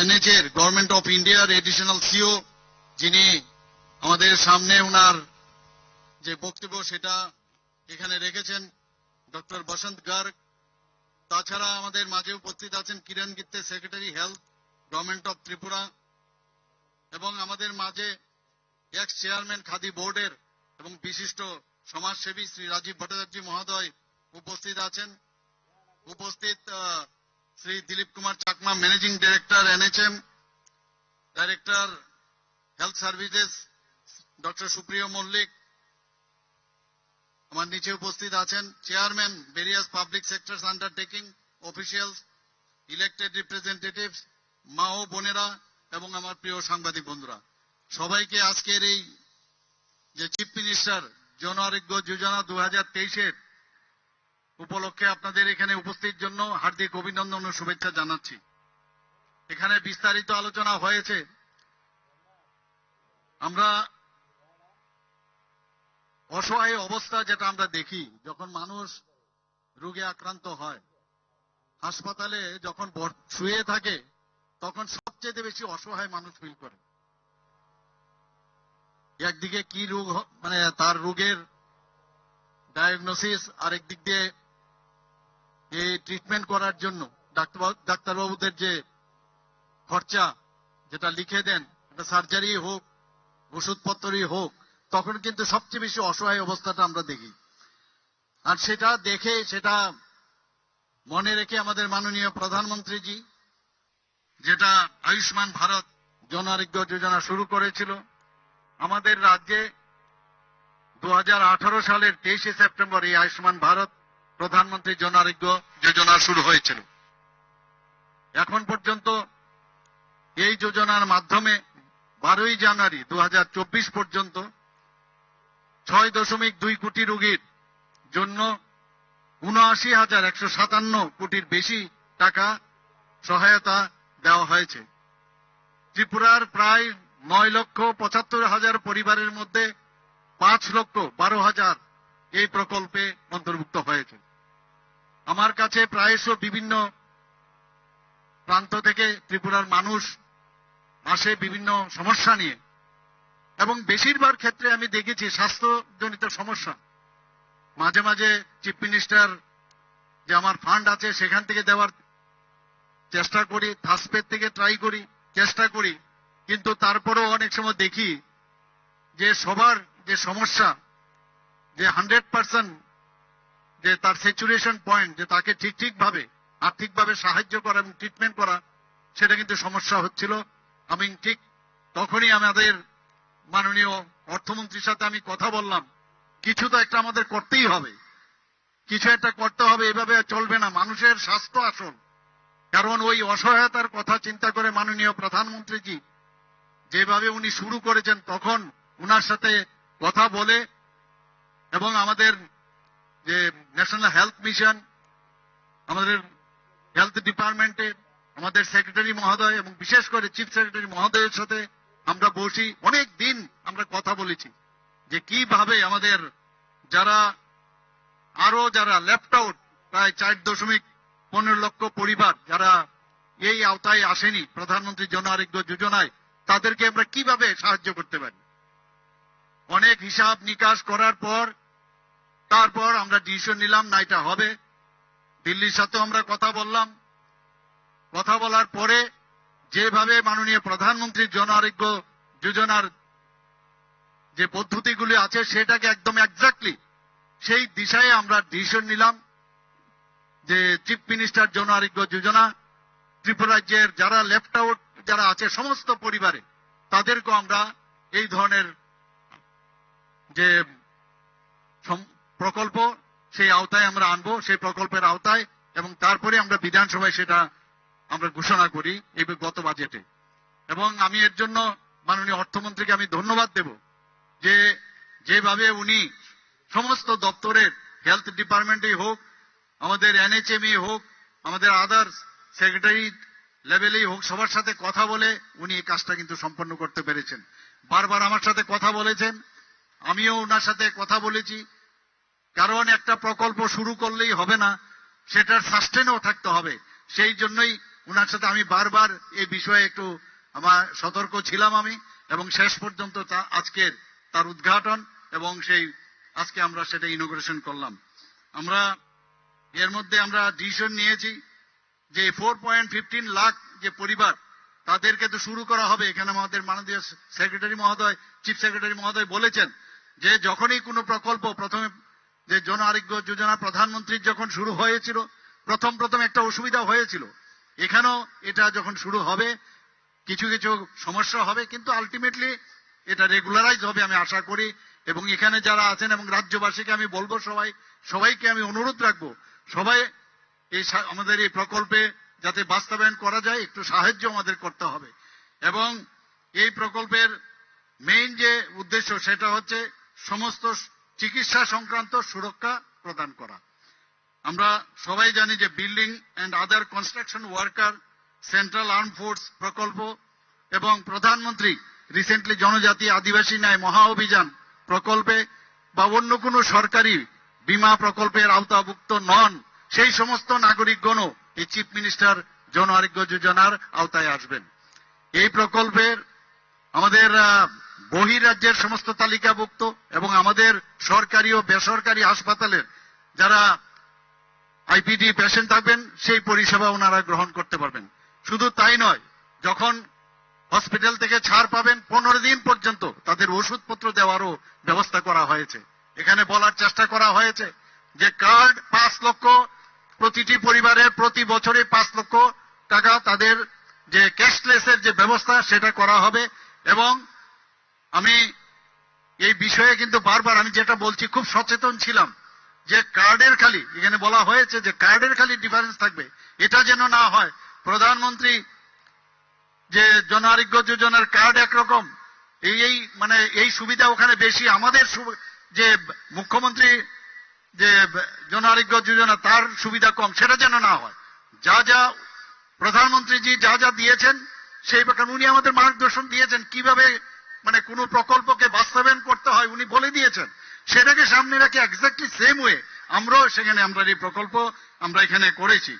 NH এর government of ইন্ডিয়ার additional CO যিনি আমাদের সামনে ওনার যে বক্তব্য সেটা এখানে রেখেছেন, ডক্টর বসন্ত গার্গ। তাছাড়া আমাদের মাঝে উপস্থিত আছেন Kiran Gitte secretary health government of Tripura. এবং আমাদের মাঝে এক্স চেয়ারম্যান খাদি বোর্ডের এবং বিশিষ্ট সমাজসেবী শ্রী রাজীব ভট্টাচার্য মহোদয় উপস্থিত আছেন। উপস্থিত Shri Dilip Kumar Chakma, managing director NHM director, health services, doctor Supriya Mallik আমার নিচে উপস্থিত আছেন। Chairman various public sectors undertaking officials elected representatives মা ও বোনেরা এবং আমার প্রিয় সাংবাদিক বন্ধুরা। সবাইকে আজকের এই যে চিফ মিনিস্টার জন আরোগ্য যোজনা দু হাজার তেইশের উপলক্ষে আপনাদের এখানে উপস্থিত জন্য হার্দিক অভিনন্দন ও শুভেচ্ছা জানাচ্ছি। এখানে বিস্তারিত আলোচনা হয়েছে। আমরা অসহায় অবস্থা যেটা আমরা দেখি, যখন মানুষ রোগে আক্রান্ত হয়, হাসপাতালে যখন শুয়ে থাকে, তখন সবচেয়ে বেশি অসহায় মানুষ ফিল করে। একদিকে কি রোগ মানে তার রোগের ডায়াগনোসিস আরেক দিক দিয়ে এই ট্রিটমেন্ট করার জন্য ডাক্তার ডাক্তারবাবুদের যে খরচা যেটা লিখে দেন সার্জারি হোক, ওষুধপত্রই হোক, তখন কিন্তু সবচেয়ে বেশি অসহায় অবস্থাটা আমরা দেখি। আর সেটা দেখে, সেটা মনে রেখে আমাদের মাননীয় প্রধানমন্ত্রীজি, যেটা আয়ুষ্মান ভারত জন আরোগ্য যোজনা শুরু করেছিল, আমাদের রাজ্যে দু হাজার আঠারো সালের তেইশে সেপ্টেম্বর এই আয়ুষ্মান ভারত প্রধানমন্ত্রী জন আরোগ্য যোজনা শুরু হয়েছিল। এখন পর্যন্ত এই যোজনার মাধ্যমে বারোই জানুয়ারি দু হাজার চব্বিশ পর্যন্ত ছয় দশমিক দুই কোটি রোগীর জন্য উনআশি হাজার একশো সাতান্ন কোটির বেশি টাকা সহায়তা দেওয়া হয়েছে। ত্রিপুরার প্রায় নয় লক্ষ পঁচাত্তর হাজার পরিবারের মধ্যে পাঁচ লক্ষ বারো হাজার এই প্রকল্পে অন্তর্ভুক্ত হয়েছে। আমার কাছে প্রায়শ বিভিন্ন প্রান্ত থেকে ত্রিপুরার মানুষ আসে বিভিন্ন সমস্যা নিয়ে। এবং বেশিরভাগ ক্ষেত্রে আমি দেখেছি স্বাস্থ্যজনিত সমস্যা। মাঝে মাঝে চিফ মিনিস্টার যে আমার ফান্ড আছে সেখান থেকে দেওয়ার চেষ্টা করি, থাসপের থেকে ট্রাই করি, চেষ্টা করি। কিন্তু তারপরেও অনেক সময় দেখি যে সবার যে সমস্যা, যে হান্ড্রেড পার্সেন্ট যে তার স্যাচুরেশন পয়েন্ট যে তাকে ঠিক ঠিকভাবে, আর্থিকভাবে সাহায্য করা এবং ট্রিটমেন্ট করা, সেটা কিন্তু সমস্যা হচ্ছিল। আমি ঠিক তখনই আমাদের মাননীয় অর্থমন্ত্রীর সাথে আমি কথা বললাম। কিছু তো একটা আমাদের করতেই হবে। কিছু একটা করতে হবে, এভাবে চলবে না। মানুষের স্বাস্থ্য আসল। কারণ ওই অসহায়তার কথা চিন্তা করে মাননীয় প্রধানমন্ত্রীজি যেভাবে উনি শুরু করেছেন, তখন উনার সাথে কথা বলে এবং আমাদের যে ন্যাশনাল হেলথ মিশন আমাদের হেলথ ডিপার্টমেন্টে আমাদের সেক্রেটারি মহোদয় এবং বিশেষ করে চিফ সেক্রেটারি মহোদয়ের সাথে আমরা বসি, অনেক দিন আমরা কথা বলেছি যে কীভাবে আমাদের যারা আরও যারা লেফট আউট প্রায় চার দশমিক পনেরো লক্ষ পরিবার যারা এই আওতায় আসেনি, প্রধানমন্ত্রী জন আরোগ্য যোজনায়, তাদেরকে আমরা কীভাবে সাহায্য করতে পারি? অনেক হিসাব নিকাশ করার পর তারপর আমরা ডিসিশন নিলাম, না, এটা হবে। দিল্লির সাথেও আমরা কথা বললাম। কথা বলার পরে যেভাবে মাননীয় প্রধানমন্ত্রী জন আরোগ্য যোজনার যে পদ্ধতিগুলি আছে, সেটাকে একদম এক্স্যাক্টলি সেই দিশায় আমরা ডিসিশন নিলাম যে চিফ মিনিস্টার জন আরোগ্য যোজনা, ত্রিপুরা রাজ্যের যারা লেফট আউট যারা আছে সমস্ত পরিবারে, তাদেরকেও আমরা এই ধরনের যে প্রকল্প, সেই আওতায় আমরা আনব, সেই প্রকল্পের আওতায়, এবং তারপরে আমরা বিধানসভায় সেটা আমরা ঘোষণা করি এই গত বাজেটে। এবং আমি এর জন্য মাননীয় অর্থমন্ত্রীকে আমি ধন্যবাদ দেব যে যেভাবে উনি সমস্ত দপ্তরের হেলথ ডিপার্টমেন্টেই হোক, আমাদের এনএচএমই হোক, আমাদের আদার্স সেক্রেটারি লেভেলেই হোক, সবার সাথে কথা বলে উনি এই কাজটা কিন্তু সম্পন্ন করতে পেরেছেন। বারবার আমার সাথে কথা বলেছেন, আমিও ওনার সাথে কথা বলেছি। কারণ একটা প্রকল্প শুরু করলেই হবে না, সেটার সাস্টেনও থাকতে হবে। সেই জন্যই ওনার সাথে আমি বারবার এই বিষয়ে একটু আমার সতর্ক ছিলাম আমি, এবং শেষ পর্যন্ত তা আজকের তার উদ্ঘাটন এবং সেই আজকে আমরা সেটা ইনোগ্রেশন করলাম। আমরা এর মধ্যে আমরা ডিসিশন নিয়েছি যে ফোর পয়েন্ট ফিফটিন লাখ যে পরিবার, তাদেরকে তো শুরু করা হবে। এখানে আমাদের মাননীয় সেক্রেটারি মহোদয় চিফ সেক্রেটারি মহোদয় বলেছেন যে যখনই কোনো প্রকল্প প্রথমে যে জন আরোগ্য যোজনা প্রধানমন্ত্রীর যখন শুরু হয়েছিল, প্রথম প্রথম একটা অসুবিধা হয়েছিল। এখানেও এটা যখন শুরু হবে, কিছু কিছু সমস্যা হবে, কিন্তু আলটিমেটলি এটা রেগুলারাইজ হবে আমি আশা করি। এবং এখানে যারা আছেন এবং রাজ্যবাসীকে আমি বলব সবাই, সবাইকে আমি অনুরোধ রাখব, সবাই এই আমাদের এই প্রকল্পে যাতে বাস্তবায়ন করা যায়, একটু সাহায্য আমাদের করতে হবে। এবং এই প্রকল্পের মেইন যে উদ্দেশ্য, সেটা হচ্ছে সমস্ত চিকিৎসা সংক্রান্ত সুরক্ষা প্রদান করা। আমরা সবাই জানি যে building and other construction worker, central arm force প্রকল্প এবং প্রধানমন্ত্রী রিসেন্টলি জনজাতি আদিবাসী ন্যায় মহা অভিযান প্রকল্পে বা অন্য কোনো সরকারি বীমা প্রকল্পের আওতাভুক্ত নন, সেই সমস্ত নাগরিকগণও এই চিফ মিনিস্টার জন আরোগ্য যোজনার আওতায় আসবেন। এই প্রকল্পের আমাদের বহিরাজ্যের সমস্ত তালিকাভুক্ত এবং আমাদের সরকারি ও বেসরকারি হাসপাতালের যারা আইপিডি পেশেন্ট থাকবেন, সেই পরিষেবা ওনারা গ্রহণ করতে পারবেন। শুধু তাই নয়, যখন হসপিটাল থেকে ছাড় পাবেন, পনেরো দিন পর্যন্ত তাদের ওষুধপত্র দেওয়ারও ব্যবস্থা করা হয়েছে। এখানে বলার চেষ্টা করা হয়েছে যে কার্ড পাঁচ লক্ষ, প্রতিটি পরিবারের প্রতি বছরে পাঁচ লক্ষ টাকা তাদের যে ক্যাশলেসের যে ব্যবস্থা, সেটা করা হবে এবং আমি এই বিষয়ে কিন্তু বারবার আমি যেটা বলছি, খুব সচেতন ছিলাম যে কার্ডের খালি, এখানে বলা হয়েছে যে কার্ডের খালি ডিফারেন্স থাকবে। এটা যেন না হয়, প্রধানমন্ত্রী যে জন আরোগ্য যোজনার কার্ড একরকম, এই এই মানে এই সুবিধা ওখানে বেশি, আমাদের যে মুখ্যমন্ত্রী যে জন আরোগ্য যোজনা, তার সুবিধা কম, সেটা যেন না হয়। যা যা প্রধানমন্ত্রীজি যা যা দিয়েছেন, সেই প্রকার, উনি আমাদের মার্গদর্শন দিয়েছেন, কীভাবে মানে কোনো প্রকল্পকে বাস্তবায়ন করতে হয় উনি বলে দিয়েছেন। সেটাকে সামনে রেখে এক্স্যাক্টলি সেম ওয়ে আমরাও সেখানে আমরা এই প্রকল্প আমরা এখানে করেছি।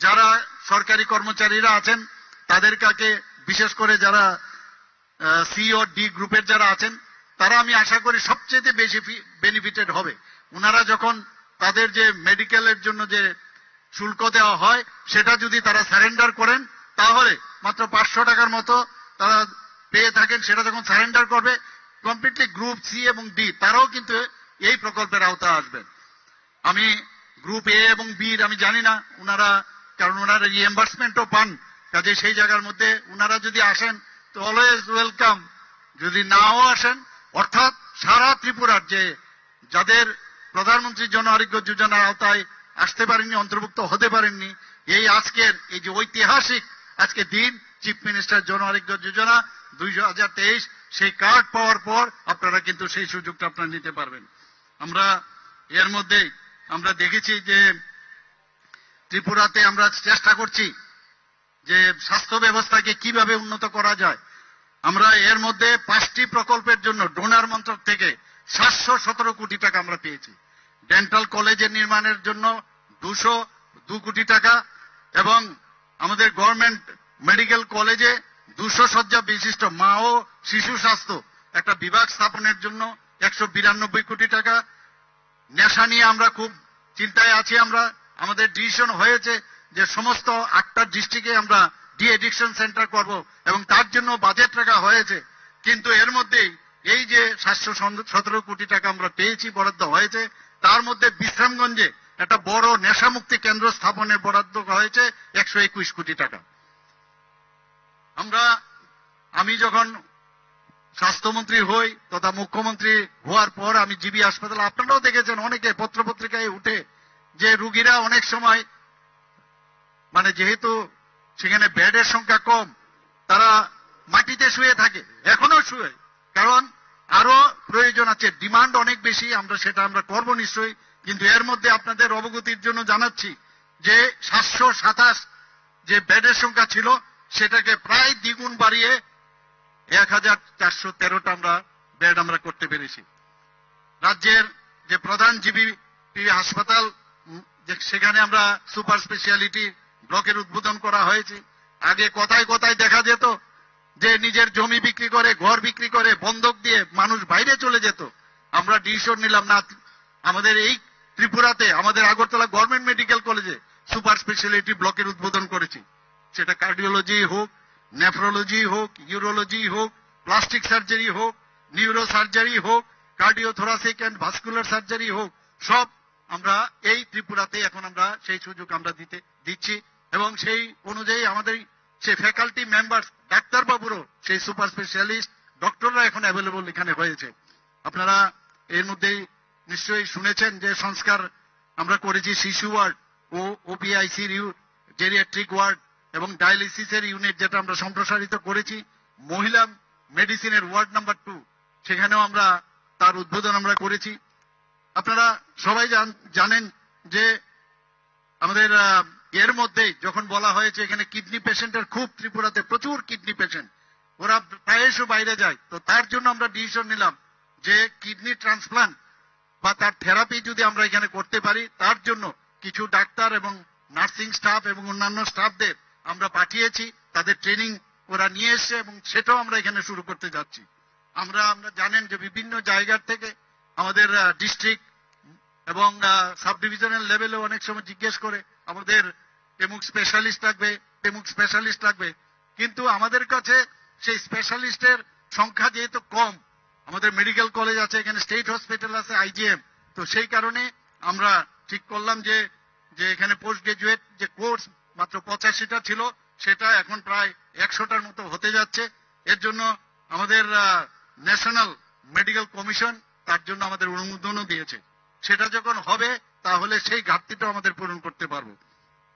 যারা সরকারি কর্মচারীরা আছেন, তাদের কাকে বিশেষ করে যারা সি ও ডি গ্রুপের যারা আছেন, তারা আমি আশা করি সবচেয়ে বেশি বেনিফিটেড হবে। ওনারা যখন তাদের যে মেডিকেলের জন্য যে শুল্ক দেওয়া হয়, সেটা যদি তারা সারেন্ডার করেন, তাহলে মাত্র পাঁচশো টাকার মতো তারা পেয়ে থাকেন, সেটা যখন সারেন্ডার করবে কমপ্লিটলি গ্রুপ সি এবং ডি তারাও কিন্তু এই প্রকল্পের আওতায় আসবেন। আমি গ্রুপ এ এবং বির আমি জানি না ওনারা কারণ ওনারা রিএম্বার্সমেন্টও পান কাজে সেই জায়গার মধ্যে ওনারা যদি আসেন, তো অলওয়েজ ওয়েলকাম যদি নাও আসেন, অর্থাৎ সারা ত্রিপুরার যে যাদের প্রধানমন্ত্রী জন আরোগ্য যোজনার আওতায় আসতে পারেননি, অন্তর্ভুক্ত হতে পারেননি, এই আজকের, এই যে ঐতিহাসিক আজকে দিন চিফ মিনিস্টার জন আরোগ্য যোজনা দুই হাজার তেইশ, সেই কার্ড পাওয়ার পর আপনারা কিন্তু সেই সুযোগটা আপনারা নিতে পারবেন। আমরা এর মধ্যে আমরা দেখেছি যে ত্রিপুরাতে আমরা চেষ্টা করছি যে স্বাস্থ্য ব্যবস্থাকে কীভাবে উন্নত করা যায়। আমরা এর মধ্যে পাঁচটি প্রকল্পের জন্য ডোনার মন্ত্রক থেকে সাতশো সতেরো কোটি টাকা আমরা পেয়েছি। ডেন্টাল কলেজের নির্মাণের জন্য দুশো দু কোটি টাকা এবং আমাদের গভর্নমেন্ট মেডিকেল কলেজে দুশো শয্যা বিশিষ্ট মা ও শিশু স্বাস্থ্য একটা বিভাগ স্থাপনের জন্য একশো বিরানব্বই কোটি টাকা। নেশা নিয়ে আমরা খুব চিন্তায় আছি আমরা। আমাদের ডিসিশন হয়েছে যে সমস্ত আটটা ডিস্ট্রিক্টে আমরা ডি এডিকশন সেন্টার করব এবং তার জন্য বাজেট রাখা হয়েছে। কিন্তু এর মধ্যেই এই যে সাতশো সতেরো কোটি টাকা আমরা পেয়েছি, বরাদ্দ হয়েছে, তার মধ্যে বিশ্রামগঞ্জে একটা বড় নেশামুক্তি কেন্দ্র স্থাপনের বরাদ্দ হয়েছে একশো একুশ কোটি টাকা। আমরা, আমি যখন স্বাস্থ্যমন্ত্রী হই তথা মুখ্যমন্ত্রী হওয়ার পর আমি জিবি হাসপাতাল, আপনারাও দেখেছেন অনেকে পত্রপত্রিকায় উঠে যে রুগীরা অনেক সময় মানে যেহেতু সেখানে বেডের সংখ্যা কম, তারা মাটিতে শুয়ে থাকে, এখনও শুয়ে। কারণ আরও প্রয়োজন আছে, ডিমান্ড অনেক বেশি, আমরা সেটা আমরা করব নিশ্চয়ই, কিন্তু এর মধ্যে আপনাদের অবগতির জন্য জানাচ্ছি যে সাতশো সাতাশ যে বেডের সংখ্যা ছিল সেটাকে প্রায় দ্বিগুণ বাড়িয়ে এক হাজার চারশো তেরোটা আমরা বেড আমরা করতে পেরেছি। রাজ্যের যে প্রধান জিবি হাসপাতাল সেখানে আমরা সুপার স্পেশালিটি ব্লকের উদ্বোধন করা হয়েছে। আগে কথায় কথায় দেখা যেত যে নিজের জমি বিক্রি করে, ঘর বিক্রি করে বন্ধক দিয়ে মানুষ বাইরে চলে যেত। আমরা ডিসিশন নিলাম, না, আমাদের এই ত্রিপুরাতে, আমাদের আগরতলা গভর্নমেন্ট মেডিকেল কলেজে সুপার স্পেশালিটি ব্লকের উদ্বোধন করেছি। সেটা কার্ডিওলজি হোক নেফ্রোলজি হোক ইউরোলজি হোক প্লাস্টিক সার্জারি হোক নিউরো সার্জারি হোক কার্ডিওথোরাসিক অ্যান্ড ভাস্কুলার সার্জারি হোক, সব আমরা এই ত্রিপুরাতে এখন আমরা সেই সুযোগ আমরা দিতে, দিচ্ছি। এবং সেই অনুযায়ী আমাদের সেই ফ্যাকাল্টি মেম্বার ডাক্তারবাবুরও সেই সুপার স্পেশালিস্ট ডক্টররা এখন অ্যাভেলেবল এখানে হয়েছে। আপনারা এর মধ্যেই নিশ্চয়ই শুনেছেন যে সংস্কার আমরা করেছি শিশু ওয়ার্ড ও ওপিআইসির জেরিয়াট্রিক ওয়ার্ড এবং ডায়ালিসিসের ইউনিট যেটা আমরা সম্প্রসারিত করেছি, মহিলা মেডিসিনের ওয়ার্ড নাম্বার টু, সেখানেও আমরা তার উদ্বোধন আমরা করেছি। আপনারা সবাই জান- জানেন যে আমাদের এর মধ্যেই যখন বলা হয়েছে এখানে কিডনি পেশেন্টের খুব ত্রিপুরাতে প্রচুর কিডনি পেশেন্ট, ওরা প্রায়শ বাইরে যায়। তো তার জন্য আমরা ডিসিশন নিলাম যে কিডনি ট্রান্সপ্লান্ট বা তার থেরাপি যদি আমরা এখানে করতে পারি, তার জন্য কিছু ডাক্তার এবং নার্সিং স্টাফ এবং অন্যান্য স্টাফদের আমরা পাঠিয়েছি, তাদের ট্রেনিং ওরা নিয়ে এসছে এবং সেটাও আমরা এখানে শুরু করতে যাচ্ছি। আমরা আমরা জানেন যে বিভিন্ন জায়গার থেকে আমাদের ডিস্ট্রিক্ট এবং সাব ডিভিশনাল লেভেলে অনেক সময় জিজ্ঞেস করে, আমাদের এমুক স্পেশালিস্ট লাগবে তেমুক স্পেশালিস্ট লাগবে কিন্তু আমাদের কাছে সেই স্পেশালিস্টের সংখ্যা যেহেতু কম, আমাদের মেডিকেল কলেজ আছে, এখানে স্টেট হসপিটাল আছে আইজিএম তো সেই কারণে আমরা ঠিক করলাম যে যে এখানে পোস্ট গ্রাজুয়েট যে কোর্স মাত্র পঁচাশিটা ছিল, সেটা এখন প্রায় একশোটার মতো হতে যাচ্ছে। এর জন্য আমাদের ন্যাশনাল মেডিকেল কমিশন তার জন্য আমাদের অনুমোদনও দিয়েছে। সেটা যখন হবে, তাহলে সেই ঘাটতিটা আমাদের পূরণ করতে পারব।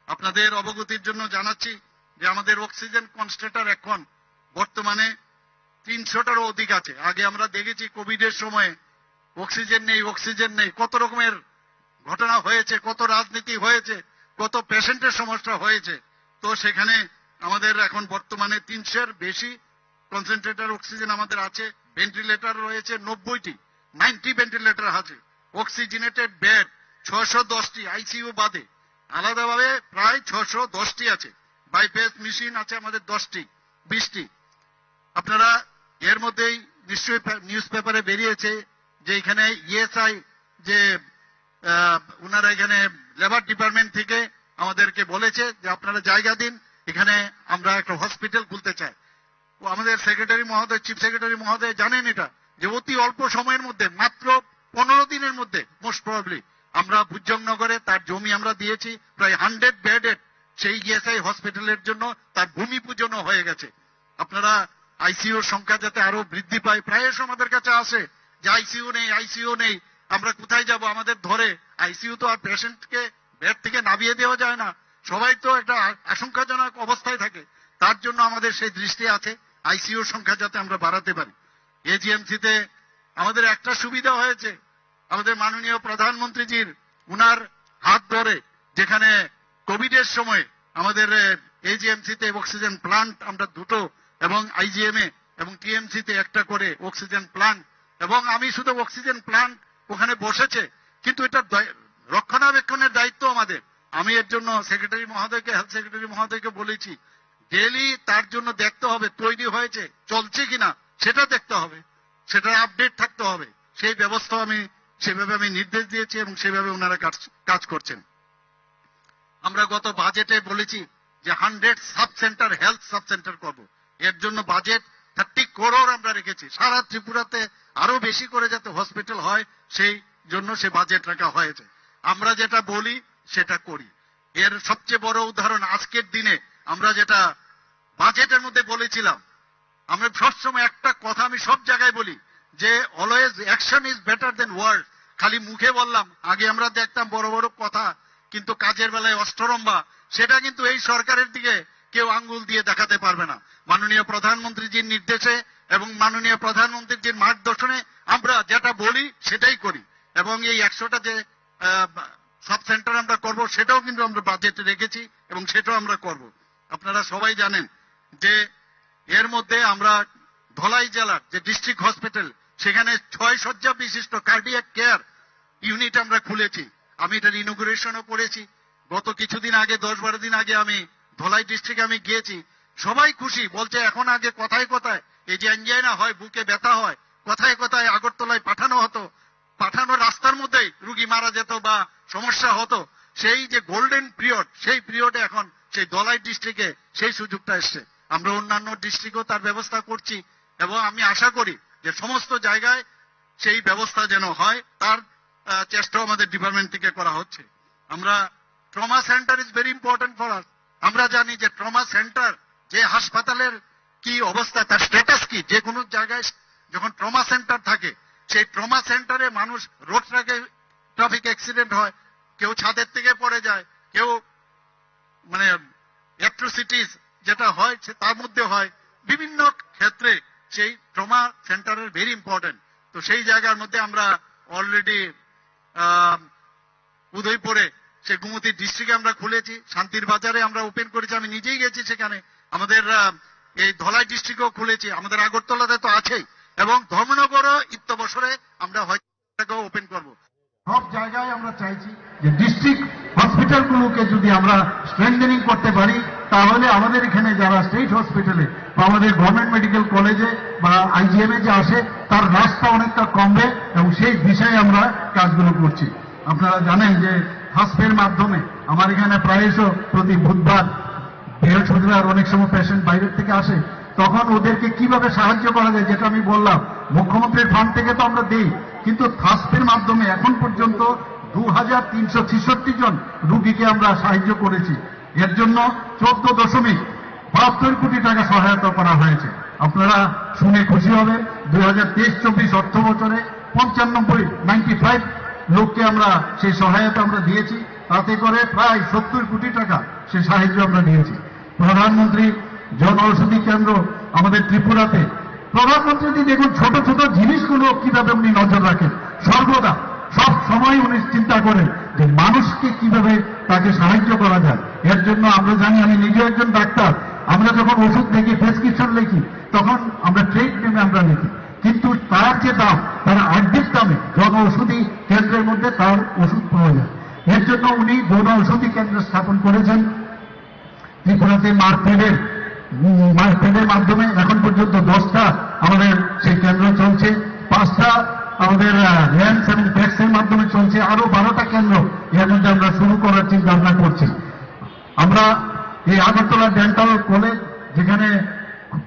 আপনাদের অবগতির জন্য জানাচ্ছি যে আমাদের অক্সিজেন কনস্ট্রেটার এখন বর্তমানে তিনশোটারও অধিক আছে। আগে আমরা দেখেছি কোভিডের সময় অক্সিজেন নেই অক্সিজেন নেই। কত রকমের ঘটনা হয়েছে, কত রাজনীতি হয়েছে কত পেশেন্টের সমস্যা হয়েছে তো সেখানে আমাদের এখন বর্তমানে তিনশোর বেশি কনসেন্ট্রেটার অক্সিজেন আমাদের আছে ভেন্টিলেটর রয়েছে নব্বইটি নাইনটি ভেন্টিলেটর আছে অক্সিজেনেটেড বেড ছশো দশটি আইসিইউ বাদে। আলাদাভাবে প্রায় ছশো দশটি আছে বাইপেস মেশিন আছে আমাদের দশটি বিশটি। আপনারা এর মধ্যেই নিশ্চয়ই নিউজ পেপারে বেরিয়েছে যে এখানে ইএসআই যে আহ, ওনারা এখানে লেবার ডিপার্টমেন্ট থেকে আমাদেরকে বলেছে যে আপনারা জায়গা দিন, এখানে আমরা একটা হসপিটাল খুলতে চাই। আমাদের সেক্রেটারি মহোদয় চিফ সেক্রেটারি মহোদয় জানেন এটা, যে অতি অল্প সময়ের মধ্যে, মাত্র পনেরো দিনের মধ্যে মোস্ট প্রবলি আমরা ভুজংনগরে তার জমি আমরা দিয়েছি, প্রায় হান্ড্রেড বেডেড সেই ইএসআই হসপিটালের জন্য তার ভূমি পূজনও হয়ে গেছে। আপনারা আইসিইউর সংখ্যা যাতে আরও বৃদ্ধি পায়, প্রায়শ আমাদের কাছে আসে যে আইসিইউ নেই আইসিইউ নেই আমরা কোথায় যাব? আমাদের ধরে আইসিইউ তো আর পেশেন্টকে বেড থেকে নামিয়ে দেওয়া যায় না। সবাই তো একটা আশঙ্কাজনক অবস্থায় থাকে। তার জন্য আমাদের সেই দৃষ্টি আছে। আইসিইউর সংখ্যা যাতে আমরা বাড়াতে পারি। এজিএমসিতে আমাদের একটা সুবিধা হয়েছে। আমাদের মাননীয় প্রধানমন্ত্রীজির উনার হাত ধরে যেখানে কোভিডের সময় আমাদের এজিএমসিতে অক্সিজেন প্লান্ট আমরা দুটো এবং আইজিএম এ এবং টিএমসি তে একটা করে অক্সিজেন প্লান্ট এবং আমি শুধু অক্সিজেন প্লান্ট ওখানে বসেছে, কিন্তু এটা রক্ষণাবেক্ষণের দায়িত্ব আমাদের। আমি এর জন্য সেক্রেটারি মহোদয়কে হেলথ সেক্রেটারি মহোদয়কে বলেছি ডেলি তার জন্য দেখতে হবে, তৈরি হয়েছে, চলছে কিনা, সেটা দেখতে হবে, সেটার আপডেট থাকতে হবে। সেই ব্যবস্থা আমি, সেভাবে আমি নির্দেশ দিয়েছি এবং সেভাবে ওনারা কাজ কাজ করছেন। আমরা গত বাজেটে বলেছি যে hundred sub centre health sub centre করব। এর জন্য বাজেট থার্টি করোড় আমরা রেখেছি। সারা ত্রিপুরাতে আরও বেশি করে যাতে হসপিটাল হয়, সেই জন্য সে বাজেট রাখা হয়েছে। আমরা যেটা বলি, সেটা করি। এর সবচেয়ে বড় উদাহরণ আজকের দিনে আমরা যেটা বাজেটের মধ্যে বলেছিলাম, আমরা সবসময় একটা কথা আমি সব জায়গায় বলি, যে always action is better than word খালি মুখে বললাম, আগে আমরা দেখতাম বড় বড় কথা, কিন্তু কাজের বেলায় অষ্টরম্বা সেটা কিন্তু এই সরকারের দিকে কেউ আঙ্গুল দিয়ে দেখাতে পারবে না। মাননীয় প্রধানমন্ত্রীজির নির্দেশে এবং মাননীয় প্রধানমন্ত্রীজির মার্গদর্শনে আমরা যেটা বলি সেটাই করি। এবং এই একশোটা যে সাব সেন্টার আমরা করব সেটাও কিন্তু আমরা বাজেটে রেখেছি এবং সেটাও আমরা করব। আপনারা সবাই জানেন যে এর মধ্যে আমরা ধলাই জেলার যে ডিস্ট্রিক্ট হসপিটাল, সেখানে ছয় শয্যা বিশিষ্ট কার্ডিয়াক কেয়ার ইউনিট আমরা খুলেছি। আমি এটার ইনোগ্রেশনও করেছি। গত কিছুদিন আগে, দশ বারো দিন আগে আমি ধলাই ডিস্ট্রিক্টে আমি গিয়েছি, সবাই খুশি, বলছে এখন আগে কথায় কথায়, এই যে অ্যাঞ্জাইনা হয়, বুকে ব্যথা হয়, কথায় কথায় আগরতলায় পাঠানো হতো, পাঠানো রাস্তার মধ্যেই রুগী মারা যেত বা সমস্যা হতো, সেই যে গোল্ডেন পিরিয়ড সেই পিরিয়ডে এখন সেই দলাই ডিস্ট্রিক্টে সেই সুযোগটা এসছে। আমরা অন্যান্য ডিস্ট্রিক্টও তার ব্যবস্থা করছি, এবং আমি আশা করি যে সমস্ত জায়গায় সেই ব্যবস্থা যেন হয়, তার চেষ্টাও আমাদের ডিপার্টমেন্ট থেকে করা হচ্ছে। আমরা trauma centre is very important for us আমরা জানি যে ট্রমা সেন্টার যে হাসপাতালের কি অবস্থা, তার স্ট্যাটাস কি? যে কোনো জায়গায় যখন ট্রমা সেন্টার থাকে, সেই ট্রমা সেন্টারে মানুষ রোড ট্রাকে, ট্রাফিক অ্যাক্সিডেন্ট হয়, কেউ ছাদের থেকে পড়ে যায়, কেউ মানে অ্যাট্রোসিটিস যেটা হয়, সে- তার মধ্যে হয়। বিভিন্ন ক্ষেত্রে সেই ট্রমা সেন্টারের ভেরি ইম্পর্টেন্ট তো সেই জায়গার মধ্যে আমরা অলরেডি উদয়পুরে সে গুমতি ডিস্ট্রিক্টে আমরা খুলেছি, শান্তির বাজারে আমরা ওপেন করেছি, আমি নিজেই গেছি সেখানে। আমাদের এই ধলাই ডিস্ট্রিক্টও খুলেছি, আমাদের আগরতলাতে তো আছেই। এবং ধর্মনগরও ইত্য বছরে আমরা হয়তো ওপেন করব। সব জায়গায় আমরা চাইছি যে ডিস্ট্রিক্ট হসপিটালগুলোকে যদি আমরা স্ট্রেংথেনিং করতে পারি, তাহলে আমাদের এখানে যারা স্টেট হসপিটালে বা আমাদের গভর্নমেন্ট মেডিকেল কলেজে বা আইজিএম এ যে আসে, তার রাস্তা অনেকটা কমবে এবং সেই বিষয়ে আমরা কাজগুলো করছি। আপনারা জানেন যে হাসপের মাধ্যমে। আমার এখানে প্রায়শ প্রতি বুধবার বৃহস্পতিবার অনেক সময় পেশেন্ট বাইরের থেকে আসে। তখন ওদেরকে কীভাবে সাহায্য করা যায় যেটা আমি বললাম, মুখ্যমন্ত্রীর ফান্ড থেকে তো আমরা দিই, কিন্তু থাস্পের মাধ্যমে এখন পর্যন্ত দু হাজার তিনশো ছেষট্টি জন রুগীকে আমরা সাহায্য করেছি। এর জন্য চোদ্দ দশমিক বাহাত্তর কোটি টাকা সহায়তা করা হয়েছে। আপনারা শুনে খুশি হবেন দুই হাজার তেইশ চব্বিশ অর্থ বছরে পঞ্চানব্বই নাইনটি ফাইভ লোককে আমরা সেই সহায়তা আমরা দিয়েছি, তাতে করে প্রায় সত্তর কোটি টাকা সে সাহায্য আমরা দিয়েছি প্রধানমন্ত্রী জন ঔষধি কেন্দ্র আমাদের ত্রিপুরাতে। প্রধানমন্ত্রী যদি দেখুন, ছোট ছোট জিনিসগুলো কীভাবে উনি নজর রাখেন, সর্বদা সব সময় উনি চিন্তা করেন যে মানুষকে কীভাবে তাকে সাহায্য করা যায়। এর জন্য আমরা জানি, আমি নিজে একজন ডাক্তার, আমরা যখন ওষুধ দেখি, প্রেসক্রিপশন লিখি, তখন আমরা ট্রেড নেমে আমরা লিখি। কিন্তু তার যে দাম, তার আর্ধেক দামে জন ঔষধি কেন্দ্রের মধ্যে তার ওষুধ পাওয়া যায়। এর জন্য উনি জন ঔষধি কেন্দ্র স্থাপন করেছেন। ত্রিপুরাতে মার্কেটের মার্কেটের মাধ্যমে এখন পর্যন্ত দশটা আমাদের সেই কেন্দ্র চলছে, পাঁচটা আমাদের ল্যান্ড এবং ট্যাক্সের মাধ্যমে চলছে, আরও বারোটা কেন্দ্র এর মধ্যে আমরা শুরু করার চিন্তা ভাবনা করছি। আমরা এই আগরতলা ডেন্টাল কলেজ যেখানে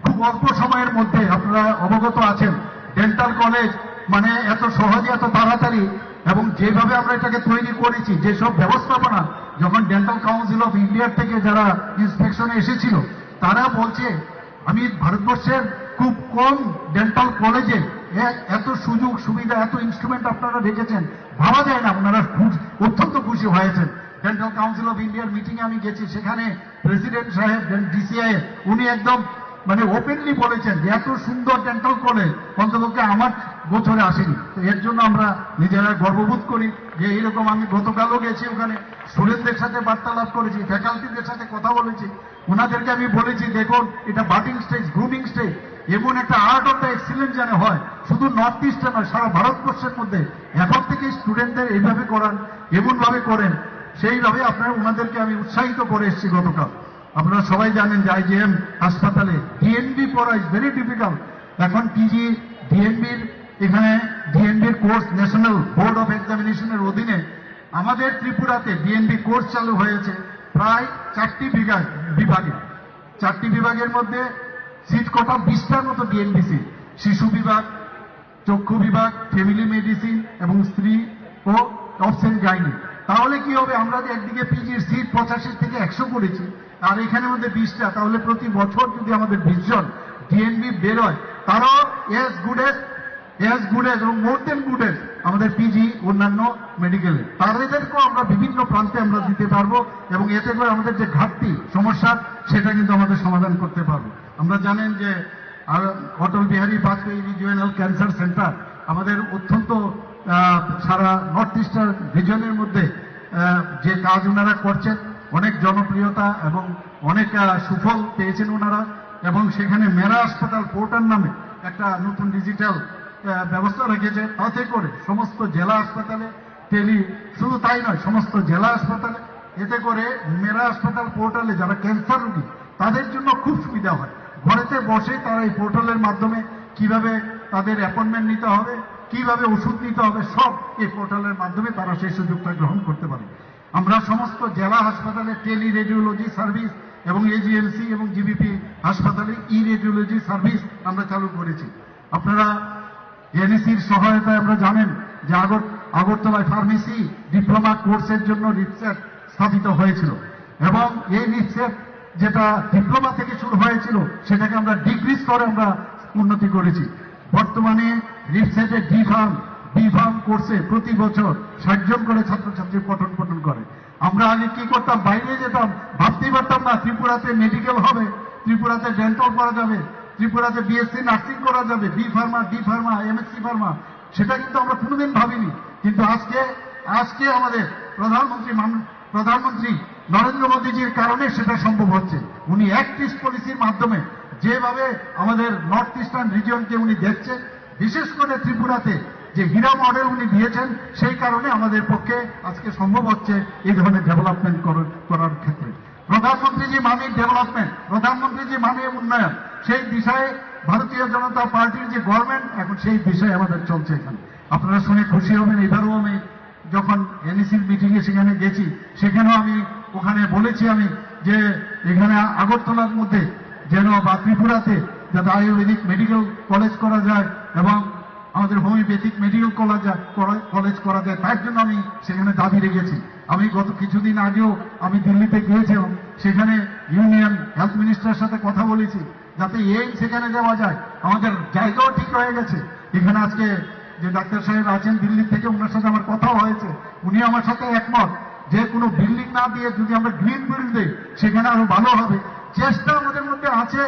খুব অল্প সময়ের মধ্যে আপনারা অবগত আছেন। ডেন্টাল কলেজ মানে এত সহজে, এত তাড়াতাড়ি এবং যেভাবে আমরা এটাকে তৈরি করেছি যেসব ব্যবস্থাপনা, যখন ডেন্টাল কাউন্সিল অফ ইন্ডিয়ার থেকে যারা ইন্সপেকশনে এসেছিল, তারা বলছে, আমি ভারতবর্ষের খুব কম ডেন্টাল কলেজে এত সুযোগ, সুবিধা, এত ইনস্ট্রুমেন্ট আপনারা রেখেছেন ভাবা যায় না, আপনারা অত্যন্ত খুশি হয়েছেন। ডেন্টাল কাউন্সিল অফ ইন্ডিয়ার মিটিংয়ে আমি গেছি, সেখানে প্রেসিডেন্ট সাহেব ডিসিআই উনি একদম মানে ওপেনলি বলেছেন যে এত সুন্দর ডেন্টাল কলেজ অন্ততপক্ষে আমার বছরে আসেনি। এর জন্য আমরা নিজেরা গর্ববোধ করি যে এইরকম আমি গতকালও গেছি ওখানে স্টুডেন্টদের সাথে বার্তালাপ করেছি ফ্যাকাল্টিদের সাথে কথা বলেছি। ওনাদেরকে আমি বলেছি, দেখুন, এটা বাটিং স্টেজ গ্রুমিং স্টেজ এমন একটা আর্ট অফ দ্য এক্সিলেন্ট যেন হয়। শুধু নর্থ ইস্টে নয়, সারা ভারতবর্ষের মধ্যে। এখন থেকে স্টুডেন্টদের এইভাবে করান এমন ভাবে করেন, সেইভাবে আপনারা ওনাদেরকে আমি উৎসাহিত করে এসেছি গতকাল। আপনারা সবাই জানেন যে আইজিএম হাসপাতালে ডিএনবি পড়া ইজ ভেরি ডিফিকাল্ট এখন পিজি ডিএনবির এখানে ডিএনবির কোর্স ন্যাশনাল বোর্ড অফ এক্সামিনেশনের অধীনে আমাদের ত্রিপুরাতে ডিএনবি কোর্স চালু হয়েছে প্রায় চারটি বিভাগ, বিভাগে। চারটি বিভাগের মধ্যে সিট কটা বিশটার মতো ডিএনবিসি শিশু বিভাগ, চক্ষু বিভাগ ফ্যামিলি মেডিসিন এবং স্ত্রী ও অপশন গাইনি তাহলে কি হবে? আমরা যে একদিকে পিজির সিট পঁচাশি থেকে একশো করেছি আর এখানে মধ্যে বিশটা তাহলে প্রতি বছর যদি আমাদের বিশ জন ডিএনবি বেরোয়, তারাও as good as as good as এবং মোর দেন গুড এস আমাদের পিজি অন্যান্য মেডিকেলে তাদেরকেও আমরা বিভিন্ন প্রান্তে আমরা দিতে পারব এবং এতে করে আমাদের যে ঘাটতি, সমস্যা, সেটা কিন্তু আমাদের সমাধান করতে পারব। আমরা জানেন যে, আর Atal Bihari Vajpayee regional cancer centre আমাদের অত্যন্ত সারা নর্থ ইস্টার্ন রিজনের মধ্যে যে কাজ ওনারা করছেন অনেক জনপ্রিয়তা এবং অনেক সুফল পেয়েছেন ওনারা। এবং সেখানে মেরা হাসপাতাল পোর্টাল নামে একটা নতুন ডিজিটাল ব্যবস্থা রেখেছে। তাতে করে সমস্ত জেলা হাসপাতালে টেলি, শুধু তাই নয়, সমস্ত জেলা হাসপাতালে, এতে করে মেরা হাসপাতাল পোর্টালে যারা ক্যান্সার রোগী, তাদের জন্য খুব সুবিধা হয়। ঘরেতে বসে তারা এই পোর্টালের মাধ্যমে কীভাবে তাদের অ্যাপয়েন্টমেন্ট নিতে হবে, কীভাবে ওষুধ নিতে হবে, সব এই পোর্টালের মাধ্যমে তারা সেই সুযোগটা গ্রহণ করতে পারে। আমরা সমস্ত জেলা হাসপাতালে টেলি রেডিওলজি সার্ভিস এবং এজিএমসি এবং জিবিপি হাসপাতালে ই রেডিওলজি সার্ভিস আমরা চালু করেছি। আপনারা এনএসির সহায়তায় আমরা জানেন যে আগর আগরতলায় ফার্মেসি ডিপ্লোমা কোর্সের জন্য রিপসেট স্থাপিত হয়েছিল এবং এই রিপসেট যেটা ডিপ্লোমা থেকে শুরু হয়েছিল সেটাকে আমরা ডিগ্রি স্তরে আমরা উন্নতি করেছি। বর্তমানে রিপসেটের ডি ফার্ম বি ফার্ম কোর্সে প্রতি বছর ষাট জন করে ছাত্রছাত্রী পঠন পঠন করে। আমরা আগে কি করতাম? বাইরে যেতাম, ভাবতেই পারতাম না ত্রিপুরাতে মেডিকেল হবে, ত্রিপুরাতে ডেন্টাল করা যাবে, ত্রিপুরাতে বিএসসি নার্সিং করা যাবে B pharma D pharma MSc pharma সেটা কিন্তু আমরা কোনোদিন ভাবিনি। কিন্তু আজকে আজকে আমাদের প্রধানমন্ত্রী প্রধানমন্ত্রী নরেন্দ্র মোদীজির কারণে সেটা সম্ভব হচ্ছে। উনি অ্যাক্ট ইস্ট পলিসির মাধ্যমে যেভাবে আমাদের নর্থ ইস্টার্ন রিজিয়নকে উনি দেখছেন বিশেষ করে ত্রিপুরাতে যে হীরা মডেল উনি দিয়েছেন, সেই কারণে আমাদের পক্ষে আজকে সম্ভব হচ্ছে এই ধরনের ডেভেলপমেন্ট করার ক্ষেত্রে। প্রধানমন্ত্রীজি মানে ডেভেলপমেন্ট প্রধানমন্ত্রীজি মানে উন্নয়ন, সেই দিশায় ভারতীয় জনতা পার্টির যে গভর্নমেন্ট এখন সেই দিশায় আমাদের চলছে এখানে। আপনারা শুনে খুশি হবেন, এবারও আমি যখন এনএসির মিটিং এ সেখানে গেছি, সেখানেও আমি ওখানে বলেছি আমি যে এখানে আগরতলার মধ্যে যেন বা ত্রিপুরাতে যাতে আয়ুর্বেদিক মেডিকেল কলেজ করা যায় এবং আমাদের হোমিওপ্যাথিক মেডিকেল কলেজ কলেজ করা যায়, তার জন্য আমি সেখানে দাবি রেখেছি। আমি গত কিছুদিন আগেও আমি দিল্লিতে গিয়েছিলাম, সেখানে ইউনিয়ন হেলথ মিনিস্টারের সাথে কথা বলেছি, যাতে এই সেখানে যাওয়া যায়। আমাদের জায়গাও ঠিক হয়ে গেছে। এখানে আজকে যে ডাক্তার সাহেব আছেন দিল্লি থেকে, ওনার সাথে আমার কথাও হয়েছে। উনি আমার সাথে একমত যে কোনো বিল্ডিং না দিয়ে যদি আমরা গ্রিন বিল্ড দিই, সেখানে আরও ভালো হবে। চেষ্টা আমাদের মধ্যে আছে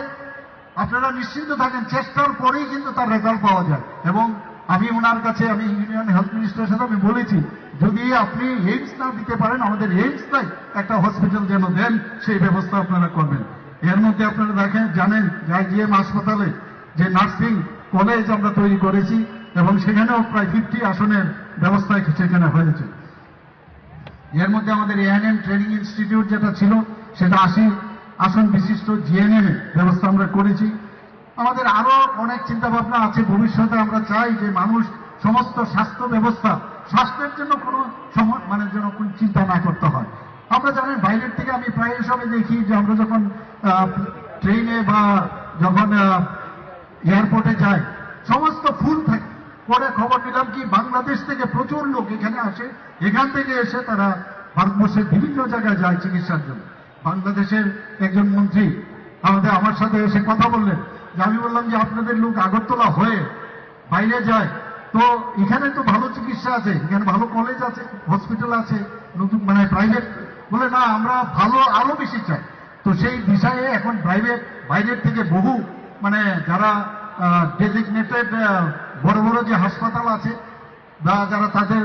আপনারা নিশ্চিন্ত থাকেন, চেষ্টার পরেই কিন্তু তার রেজাল্ট পাওয়া যায়। এবং আমি ওনার কাছে, আমি ইউনিয়ন হেলথ মিনিস্টারের সাথে আমি বলেছি, যদি আপনি এইমস না দিতে পারেন, আমাদের এইমস নাই, একটা হসপিটাল যেন দেন, সেই ব্যবস্থা আপনারা করবেন। এর মধ্যে আপনারা দেখেন, জানেন যে হাসপাতালে যে নার্সিং কলেজ আমরা তৈরি করেছি, এবং সেখানেও প্রায় ফিফটি আসনের ব্যবস্থা সেখানে হয়েছে। এর মধ্যে আমাদের এএনএম ট্রেনিং ইনস্টিটিউট যেটা ছিল, সেটা আশি আসন বিশিষ্ট জিএনএম ব্যবস্থা আমরা করেছি। আমাদের আরও অনেক চিন্তা ভাবনা আছে। ভবিষ্যতে আমরা চাই যে মানুষ সমস্ত স্বাস্থ্য ব্যবস্থা, স্বাস্থ্যের জন্য কোনো মানে যেন কোনো চিন্তা না করতে হয়। আমরা জানেন, বাইরের থেকে আমি প্রায় সময় দেখি যে আমরা যখন ট্রেনে বা যখন এয়ারপোর্টে যায় সমস্ত ফুল থাকে। পরে খবর নিলাম কি, বাংলাদেশ থেকে প্রচুর লোক এখানে আসে। এখান থেকে এসে তারা ভারতবর্ষের বিভিন্ন জায়গায় যায় চিকিৎসার জন্য। বাংলাদেশের একজন মন্ত্রী আমাদের আমার সাথে এসে কথা বললেন। যে আমি বললাম যে আপনাদের লোক আগরতলা হয়ে বাইরে যায়, তো এখানে তো ভালো চিকিৎসা আছে, এখানে ভালো কলেজ আছে হসপিটাল আছে, নতুন মানে প্রাইভেট বলে, না, আমরা ভালো আরও বেশি চাই। তো সেই বিষয়ে এখন প্রাইভেট বাইরের থেকে বহু মানে যারা ডেজিগনেটেড বড় বড় যে হাসপাতাল আছে, বা যারা তাদের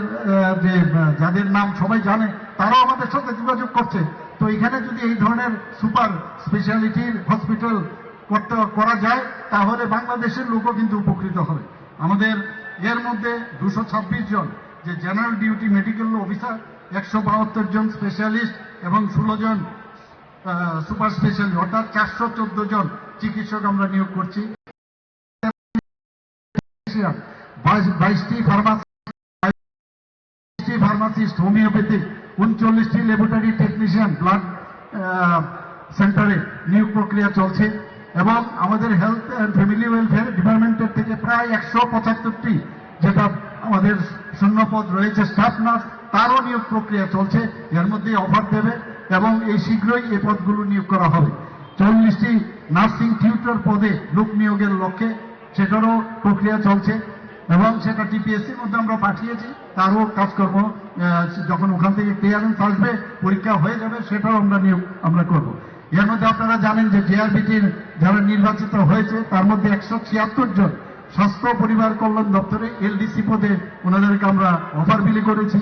যে, যাদের নাম সবাই জানে, তারাও আমাদের সাথে যোগাযোগ করছে। তো এখানে যদি এই ধরনের সুপার স্পেশালিটির হসপিটাল করতে, করা যায়, তাহলে বাংলাদেশের লোকও কিন্তু উপকৃত হবে। আমাদের এর মধ্যে দুশো ছাব্বিশ জন, যে জেনারেল ডিউটি মেডিকেল অফিসার একশো বাহাত্তর জন স্পেশালিস্ট এবং ষোলো জন সুপার স্পেশালিস্ট অর্থাৎ চারশো চোদ্দ জন চিকিৎসক আমরা নিয়োগ করছি। বাইশটি ফার্মাসি ফার্মাসিস্ট হোমিওপ্যাথিক উনচল্লিশটি ল্যাবরেটরি টেকনিশিয়ান ব্লাড সেন্টারে নিয়োগ প্রক্রিয়া চলছে এবং আমাদের হেলথ অ্যান্ড ফ্যামিলি ওয়েলফেয়ার ডিপার্টমেন্টের থেকে প্রায় একশো পঁচাত্তরটি যেটা আমাদের শূন্যপদ রয়েছে স্টাফ নার্স তারও নিয়োগ প্রক্রিয়া চলছে। এর মধ্যে অফার দেবে এবং এই শীঘ্রই এই পদগুলো নিয়োগ করা হবে। চল্লিশটি নার্সিং টিউটর পদে লোক নিয়োগের লক্ষ্যে সেটারও প্রক্রিয়া চলছে। এবং সেটা টিপিএসসির মধ্যে আমরা পাঠিয়েছি, তারও কাজকর্ম যখন ওখান থেকে ক্লিয়ারেন্স আসবে, পরীক্ষা হয়ে যাবে, সেটাও আমরা নিয়োগ আমরা করব। এর মধ্যে আপনারা জানেন যে জেআরবিটির যারা নির্বাচিত হয়েছে, তার মধ্যে একশো ছিয়াত্তর জন স্বাস্থ্য পরিবার কল্যাণ দপ্তরে এলডিসি পদে ওনাদেরকে আমরা অফার বিলি করেছি।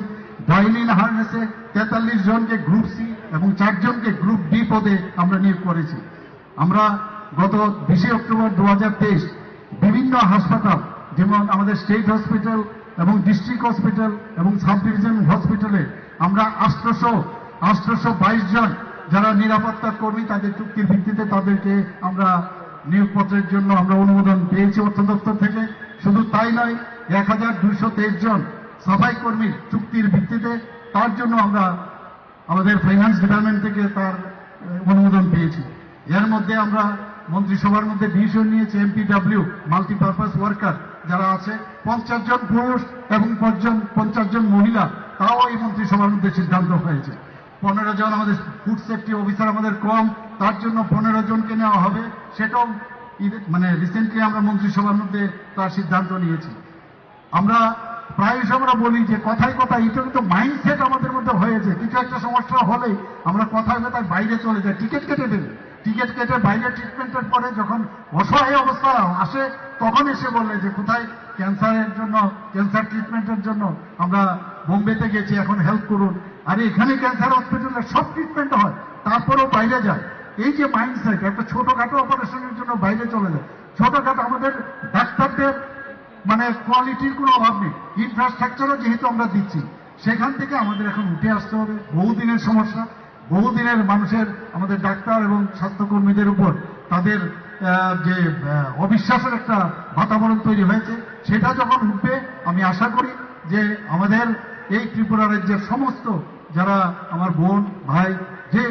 ডাইলিন হার্নেসে তেতাল্লিশ জনকে গ্রুপ সি এবং চারজনকে গ্রুপ ডি পদে আমরা নিয়োগ করেছি। আমরা গত বিশে অক্টোবর দু হাজার তেইশ বিভিন্ন হাসপাতাল যেমন আমাদের স্টেট হসপিটাল এবং ডিস্ট্রিক্ট হসপিটাল এবং সাব ডিভিশন হসপিটালে আমরা আটশোশো আটশোশো বাইশ জন যারা নিরাপত্তা কর্মী, তাদের চুক্তির ভিত্তিতে তাদেরকে আমরা নিয়োগপত্রের জন্য আমরা অনুমোদন পেয়েছি অর্থ দপ্তর থেকে। শুধু তাই নয়, এক হাজার দুইশো তেইশ জন সাফাই কর্মীর চুক্তির ভিত্তিতে তার জন্য আমরা আমাদের ফাইন্যান্স ডিপার্টমেন্ট থেকে তার অনুমোদন পেয়েছি। এর মধ্যে আমরা মন্ত্রিসভার মধ্যে ডিসিশন নিয়েছি এমপিডাব্লিউ মাল্টিপারপাস ওয়ার্কার যারা আছে, পঞ্চাশ জন পুরুষ এবং পঞ্চাশ জন মহিলা তাও এই মন্ত্রিসভার মধ্যে সিদ্ধান্ত হয়েছে। পনেরো জন আমাদের ফুড সেফটি অফিসার আমাদের কম, তার জন্য পনেরো জনকে নেওয়া হবে, সেটাও মানে রিসেন্টলি আমরা মন্ত্রিসভার মধ্যে তার সিদ্ধান্ত নিয়েছি। আমরা প্রায়শ আমরা বলি যে কথায় কথায় এটা কিন্তু মাইন্ডসেট আমাদের মধ্যে হয়েছে, কিছু একটা সমস্যা হলেই আমরা কথায় কথায় বাইরে চলে যাই টিকিট কেটে দেবে। টিকিট কেটে বাইরে ট্রিটমেন্টের পরে যখন অসহায় অবস্থা আসে, তখন এসে বললে যে কোথায় ক্যান্সারের জন্য, ক্যান্সার ট্রিটমেন্টের জন্য আমরা বোম্বেতে গেছি, এখন হেল্প করুন। আর এখানে ক্যান্সার হসপিটালে সব ট্রিটমেন্ট হয়, তারপরেও বাইরে যায়। এই যে মাইন্ডসেট একটা ছোটখাটো অপারেশনের জন্য বাইরে চলে যায়। ছোটখাটো আমাদের ডাক্তারদের মানে কোয়ালিটির কোনো অভাব নেই। ইনফ্রাস্ট্রাকচারও যেহেতু আমরা দিচ্ছি, সেখান থেকে আমাদের এখন উঠে আসতে হবে। বহুদিনের সমস্যা। বহুদিনের মানুষের, আমাদের ডাক্তার এবং স্বাস্থ্যকর্মীদের উপর তাদের যে অবিশ্বাসের একটা বাতাবরণ তৈরি হয়েছে, সেটা যখন উঠবে, আমি আশা করি যে আমাদের এই ত্রিপুরা রাজ্যের সমস্ত যারা আমার বোন, ভাই, যে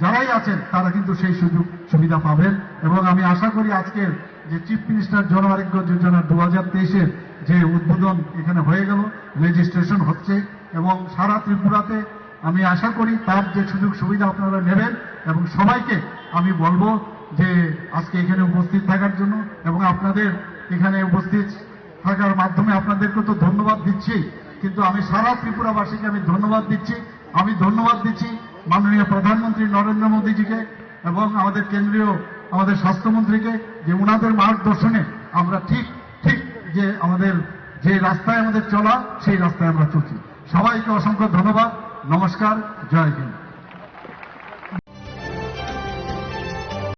যারাই আছেন, তারা কিন্তু সেই সুযোগ সুবিধা পাবেন। এবং আমি আশা করি আজকের যে চিফ মিনিস্টার জন আরোগ্য যোজনা দু হাজার তেইশের যে উদ্বোধন এখানে হয়ে গেল রেজিস্ট্রেশন হচ্ছে এবং সারা ত্রিপুরাতে আমি আশা করি তার যে সুযোগ সুবিধা আপনারা নেবেন এবং সবাইকে আমি বলব যে আজকে এখানে উপস্থিত থাকার জন্য এবং আপনাদের এখানে উপস্থিত থাকার মাধ্যমে আপনাদেরকে তো ধন্যবাদ দিচ্ছি। কিন্তু আমি সারা ত্রিপুরাবাসীকে আমি ধন্যবাদ দিচ্ছি। আমি ধন্যবাদ দিচ্ছি মাননীয় প্রধানমন্ত্রী নরেন্দ্র মোদীজিকে এবং আমাদের কেন্দ্রীয় আমাদের স্বাস্থ্যমন্ত্রীকে যে ওনাদের মার্গদর্শনে আমরা ঠিক ঠিক যে আমাদের যে রাস্তায় আমাদের চলা, সেই রাস্তায় আমরা চলছি। সবাইকে অসংখ্য ধন্যবাদ। নমস্কার জয় হিন্দ।